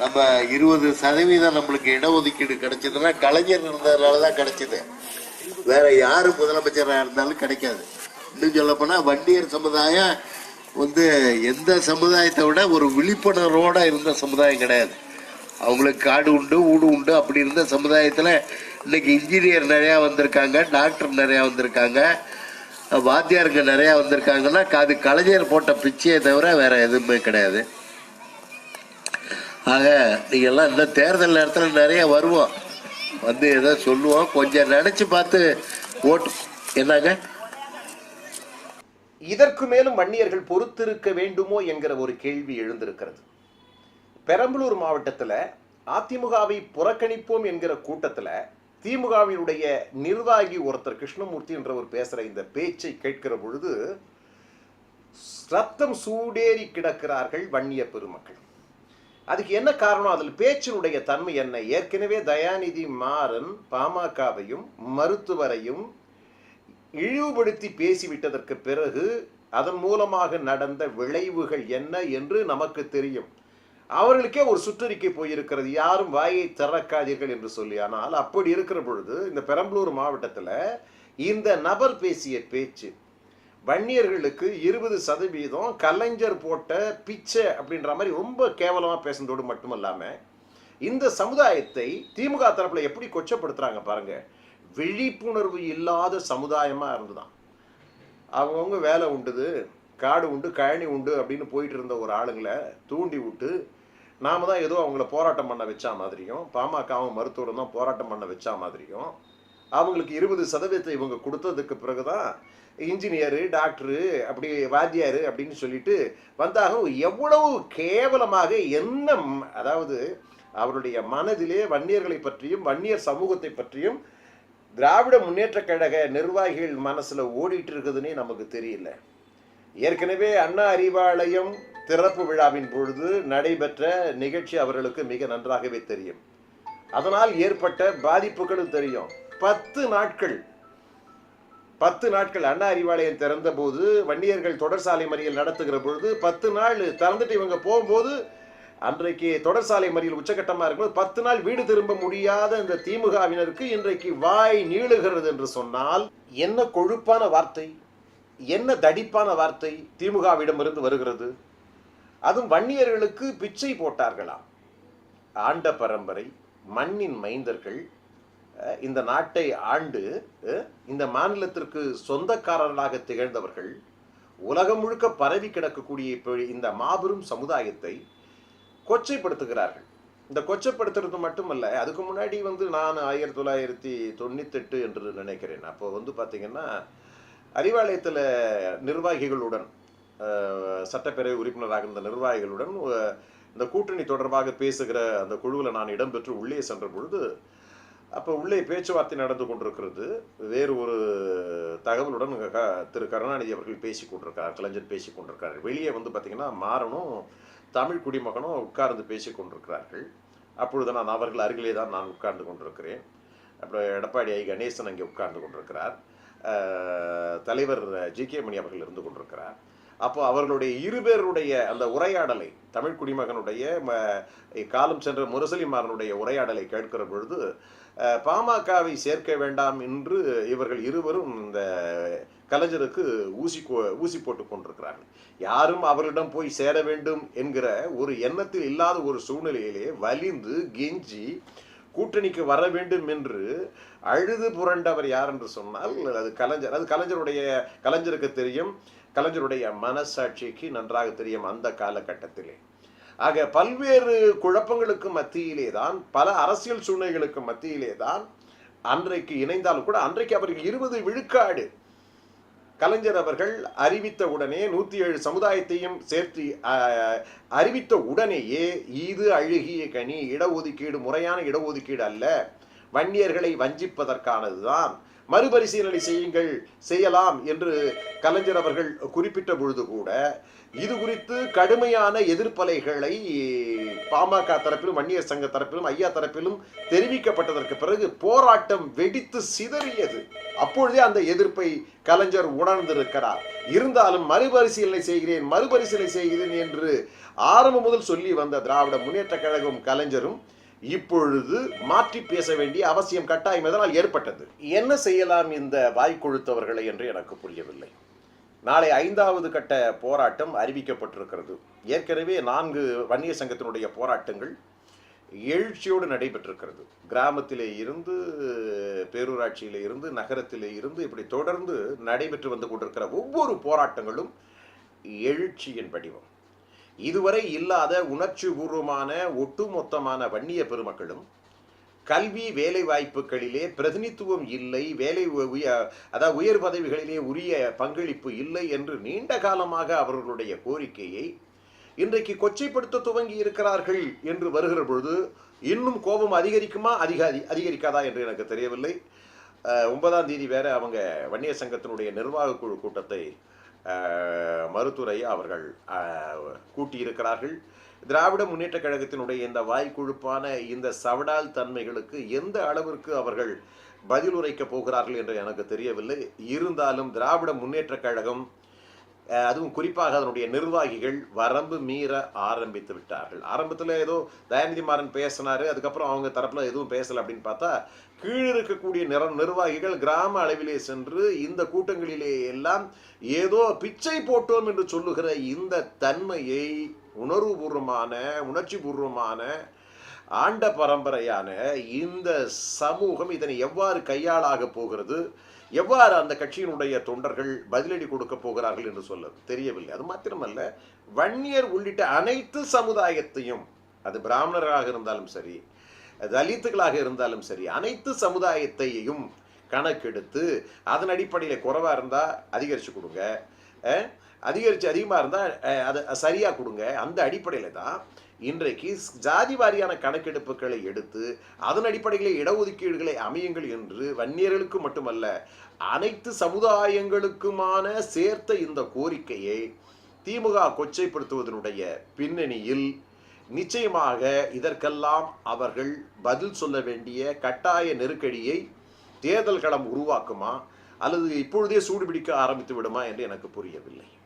நம்ம இருபது சதவீதம் நம்மளுக்கு இடஒதுக்கீடு கிடைச்சதுன்னா கலைஞர் இருந்ததுனால தான் கிடைச்சது. வேற யாரு முதலமைச்சராக இருந்தாலும் கிடைக்காது. இன்னும் சொல்ல போனால் வண்டியர் சமுதாயம் வந்து எந்த சமுதாயத்தை விட ஒரு விழிப்புணர்வோட இருந்த சமுதாயம் கிடையாது. அவங்களுக்கு காடு உண்டு ஊடு உண்டு அப்படி இருந்த சமுதாயத்தில் இன்னைக்கு இன்ஜினியர் நிறையா வந்திருக்காங்க டாக்டர் நிறையா வந்திருக்காங்க வாத்தியாருங்க நிறையா வந்திருக்காங்கன்னா அது கலைஞர் போட்ட பிச்சையை தவிர வேற எதுவுமே கிடையாது. ஆக நீங்கள்லாம் இந்த தேர்தல் நேரத்தில் நிறைய வருவோம். வந்து ஏதோ சொல்லுவோம். கொஞ்சம் நினச்சி பார்த்து ஓட்டு. என்னங்க? இதற்கு மேலும் வன்னியர்கள் பொறுத்திருக்க வேண்டுமோ என்கிற ஒரு கேள்வி எழுந்திருக்கிறது. பெரம்பலூர் மாவட்டத்தில் அதிமுகவை புறக்கணிப்போம் என்கிற கூட்டத்தில் திமுகவினுடைய நிர்வாகி ஒருத்தர் கிருஷ்ணமூர்த்தி என்றவர் பேசுகிற இந்த பேச்சை கேட்கிற பொழுது ரத்தம் சூடேறி கிடக்கிறார்கள் வன்னிய பெருமக்கள். அதுக்கு என்ன காரணம்? அதில் பேச்சினுடைய தன்மை என்ன? ஏற்கனவே தயாநிதி மாறன் பாமகவையும் மருத்துவரையும் இழிவுபடுத்தி பேசிவிட்டதற்கு பிறகு அதன் மூலமாக நடந்த விளைவுகள் என்ன என்று நமக்கு தெரியும். அவர்களுக்கே ஒரு சுற்றறிக்கை போயிருக்கிறது. யாரும் வாயை திறக்காதீர்கள் என்று சொல்லி. ஆனால் அப்படி இருக்கிற பொழுது இந்த பெரம்பலூர் மாவட்டத்தில் இந்த நபர் பேசிய பேச்சு வன்னியர்களுக்கு இருபது சதவீதம் கலைஞர் போட்ட பிச்சை அப்படின்ற மாதிரி ரொம்ப கேவலமாக பேசுனதோடு மட்டுமல்லாமல் இந்த சமுதாயத்தை திமுக தரப்பில் எப்படி கொச்சப்படுத்துகிறாங்க பாருங்கள் விழிப்புணர்வு இல்லாத சமுதாயமாக இருந்துதான். அவங்கவுங்க வேலை உண்டுது காடு உண்டு கழனி உண்டு அப்படின்னு போயிட்டு இருந்த ஒரு ஆளுங்களை தூண்டி விட்டு நாம தான் ஏதோ அவங்கள போராட்டம் பண்ண வச்சா மாதிரியும் பாமகவும் மருத்துவரும் தான் போராட்டம் பண்ண வச்சா மாதிரியும் அவங்களுக்கு இருபது சதவீதத்தை இவங்க கொடுத்ததுக்கு பிறகுதான் இன்ஜினியரு டாக்டரு அப்படி வாத்தியாரு அப்படின்னு சொல்லிட்டு வந்தாக எவ்வளவு கேவலமாக என்ன அதாவது அவருடைய மனதிலே வன்னியர்களை பற்றியும் வன்னியர் சமூகத்தை பற்றியும் திராவிட முன்னேற்ற கழக நிர்வாகிகள் மனசில் ஓடிட்டு இருக்குதுன்னே நமக்கு தெரியல. ஏற்கனவே அண்ணா அறிவாலயம் திறப்பு விழாவின் பொழுது நடைபெற்ற நிகழ்ச்சி அவர்களுக்கு மிக நன்றாகவே தெரியும். அதனால் ஏற்பட்ட பாதிப்புகளும் தெரியும். பத்து நாட்கள். பத்து நாட்கள் அண்ணா அறிவாலயம் திறந்த போது வன்னியர்கள் தொடர் சாலை மறியல் நடத்துகிற பொழுது பத்து நாள் திறந்துட்டு இவங்க போகும்போது அன்றைக்கு தொடர் சாலை மறியல் உச்சகட்டமாக இருக்கும்போது பத்து நாள் வீடு திரும்ப முடியாத இந்த திமுகவினருக்கு இன்றைக்கு வாய் நீளுகிறது என்று சொன்னால் என்ன கொழுப்பான வார்த்தை என்ன தடிப்பான வார்த்தை திமுகவிடமிருந்து வருகிறது? அதுவும் வன்னியர்களுக்கு பிச்சை போட்டார்களாம் ஆண்ட பரம்பரை மண்ணின் மைந்தர்கள் இந்த நாட்டை ஆண்டு இந்த மாநிலத்திற்கு சொந்தக்காரர்களாக திகழ்ந்தவர்கள் உலகம் முழுக்க பரவி கிடக்கக்கூடிய இப்போ இந்த மாபெரும் சமுதாயத்தை கொச்சைப்படுத்துகிறார்கள். இந்த கொச்சைப்படுத்துறது மட்டுமல்ல அதுக்கு முன்னாடி வந்து நான் ஆயிரத்தி தொள்ளாயிரத்தி தொண்ணூத்தெட்டு என்று நினைக்கிறேன். அப்போ வந்து பார்த்தீங்கன்னா அறிவாலயத்தில் நிர்வாகிகளுடன் சட்டப்பேரவை உறுப்பினராக இருந்த நிர்வாகிகளுடன் இந்த கூட்டணி தொடர்பாக பேசுகிற அந்த குழுவில் நான் இடம்பெற்று உள்ளே சென்ற பொழுது அப்போ உள்ளே பேச்சுவார்த்தை நடந்து கொண்டிருக்கிறது. வேறு ஒரு தகவலுடன் க- திரு கருணாநிதி அவர்கள் பேசி கொண்டிருக்கார் கலைஞர் பேசி கொண்டிருக்கார். வெளியே வந்து பார்த்தீங்கன்னா மாறனும் தமிழ் குடிமகனும் உட்கார்ந்து பேசி கொண்டிருக்கிறார்கள். அப்பொழுது நான் அவர்கள் அருகிலே தான் நான் உட்கார்ந்து கொண்டிருக்கிறேன். அப்புறம் எடப்பாடி ஐ கணேசன் அங்கே உட்கார்ந்து கொண்டிருக்கிறார். தலைவர் ஜி கே மணி அவர்கள் இருந்து கொண்டிருக்கிறார். அப்போ அவர்களுடைய இருபேருடைய அந்த உரையாடலை தமிழ் குடிமகனுடைய காலம் சென்ற முரசலிமாரனுடைய உரையாடலை கேட்கிற பொழுது பாமகவை சேர்க்க வேண்டாம் என்று இவர்கள் இருவரும் இந்த கலைஞருக்கு ஊசி ஊசி போட்டு கொண்டிருக்கிறார்கள். யாரும் அவரிடம் போய் சேர வேண்டும் என்கிற ஒரு எண்ணத்தில் இல்லாத ஒரு சூழ்நிலையிலே வலிந்து கெஞ்சி கூட்டணிக்கு வர வேண்டும் என்று அழுது புரண்டவர் யார் என்று சொன்னால் அது கலைஞர் அது கலைஞருடைய கலைஞருக்கு தெரியும். கலைஞருடைய மனசாட்சிக்கு நன்றாக தெரியும் அந்த காலகட்டத்திலே. ஆக பல்வேறு குழப்பங்களுக்கு மத்தியிலே தான் பல அரசியல் சூழ்நிலைகளுக்கு மத்தியிலே தான் அன்றைக்கு இணைந்தாலும் கூட அன்றைக்கு அவருக்கு இருபது விழுக்காடு கலைஞர் அவர்கள் அறிவித்த உடனே நூற்றி ஏழு சமுதாயத்தையும் சேர்த்து அறிவித்த உடனேயே இது அழுகிய கனி இடஒதுக்கீடு முறையான இடஒதுக்கீடு அல்ல வன்னியர்களை வஞ்சிப்பதற்கானதுதான் மறுபரிசீலனை செய்யுங்கள் செய்யலாம் என்று கலைஞர் அவர்கள் குறிப்பிட்ட பொழுது கூட இது குறித்து கடுமையான எதிர்ப்பலைகளை பாமக தரப்பிலும் வன்னியர் சங்க தரப்பிலும் ஐயா தரப்பிலும் தெரிவிக்கப்பட்டதற்கு பிறகு போராட்டம் வெடித்து சிதறியது. அப்பொழுதே அந்த எதிர்ப்பை கலைஞர் உணர்ந்திருக்கிறார். இருந்தாலும் மறுபரிசீலனை செய்கிறேன் மறுபரிசீலனை செய்கிறேன் என்று ஆரம்பம் முதல் சொல்லி வந்த திராவிட முன்னேற்ற கழகம் கலைஞரும் இப்பொழுது மாற்றி பேச வேண்டிய அவசியம் கட்டாயம் எதனால் ஏற்பட்டது? என்ன செய்யலாம் இந்த வாய் கொழுத்தவர்களை என்று எனக்கு புரியவில்லை. நாளை ஐந்தாவது கட்ட போராட்டம் அறிவிக்கப்பட்டிருக்கிறது. ஏற்கனவே நான்கு வன்னியர் சங்கத்தினுடைய போராட்டங்கள் எழுச்சியோடு நடைபெற்றிருக்கிறது. கிராமத்திலே இருந்து பேரூராட்சியிலே இருந்து நகரத்திலே இருந்து இப்படி தொடர்ந்து நடைபெற்று வந்து கொண்டிருக்கிற ஒவ்வொரு போராட்டங்களும் எழுச்சியின் வடிவம். இதுவரை இல்லாத உணர்ச்சி பூர்வமான ஒட்டுமொத்தமான வன்னிய பெருமக்களும் கல்வி வேலை வாய்ப்புகளிலே பிரதிநித்துவம் இல்லை வேலை அதாவது உயர் பதவிகளிலே உரிய பங்களிப்பு இல்லை என்று நீண்ட காலமாக அவர்களுடைய கோரிக்கையை இன்றைக்கு கொச்சைப்படுத்த துவங்கி இருக்கிறார்கள் என்று வருகிற பொழுது இன்னும் கோபம் அதிகரிக்குமா? அதிகாரி அதிகரிக்காதா என்று எனக்கு தெரியவில்லை. ஒன்பதாம் தேதி வேற அவங்க வன்னிய சங்கத்தினுடைய நிர்வாக குழு கூட்டத்தை அஹ், மருத்துவரை அவர்கள் கூட்டியிருக்கிறார்கள். திராவிட முன்னேற்ற கழகத்தினுடைய இந்த வாய்க்குழுப்பான இந்த சவடால் தன்மைகளுக்கு எந்த அளவிற்கு அவர்கள் பதில் உரைக்கப் போகிறார்கள் என்று எனக்கு தெரியவில்லை. இருந்தாலும் திராவிட முன்னேற்ற கழகம் அதுவும் குறிப்பாக அதனுடைய நிர்வாகிகள் வரம்பு மீற ஆரம்பித்து விட்டார்கள். ஆரம்பத்தில் ஏதோ தயாநிதி மாறன் பேசினார் அதுக்கப்புறம் அவங்க தரப்பில் எதுவும் பேசலை அப்படின்னு பார்த்தா கீழ் இருக்கக்கூடிய நிற நிர்வாகிகள் கிராம அளவிலே சென்று இந்த கூட்டங்களிலே எல்லாம் ஏதோ பிச்சை போட்டோம் என்று சொல்லுகிற இந்த தன்மையை உணர்வுபூர்வமான உணர்ச்சி பூர்வமான ஆண்ட பரம்பரையான இந்த சமூகம் இதனை எவ்வாறு கையாளாக போகிறது? எவ்வாறு அந்த கட்சியினுடைய தொண்டர்கள் பதிலடி கொடுக்க போகிறார்கள் என்று சொல்ல தெரியவில்லை. அது மாத்திரமல்ல வன்னியர் உள்ளிட்ட அனைத்து சமுதாயத்தையும் அது பிராமணராக இருந்தாலும் சரி தலித்துகளாக இருந்தாலும் சரி அனைத்து சமுதாயத்தையும் கணக்கெடுத்து அதன் அடிப்படையில் குறைவாக இருந்தால் அதிகரித்து கொடுங்க. அதிகரித்து அதிகமாக இருந்தால் அதை சரியாக கொடுங்க. அந்த அடிப்படையில் தான் இன்றைக்கு ஜாதி வாரியான கணக்கெடுப்புகளை எடுத்து அதன் அடிப்படையில் இடஒதுக்கீடுகளை அமையுங்கள் என்று வன்னியர்களுக்கு மட்டுமல்ல அனைத்து சமுதாயங்களுக்குமான சேர்த்த இந்த கோரிக்கையை திமுக கொச்சைப்படுத்துவதனுடைய பின்னணியில் நிச்சயமாக இதற்கெல்லாம் அவர்கள் பதில் சொல்ல வேண்டிய கட்டாய நெருக்கடியை தேர்தல் களம் உருவாக்குமா அல்லது இப்பொழுதே சூடுபிடிக்க ஆரம்பித்து விடுமா என்று எனக்கு புரியவில்லை.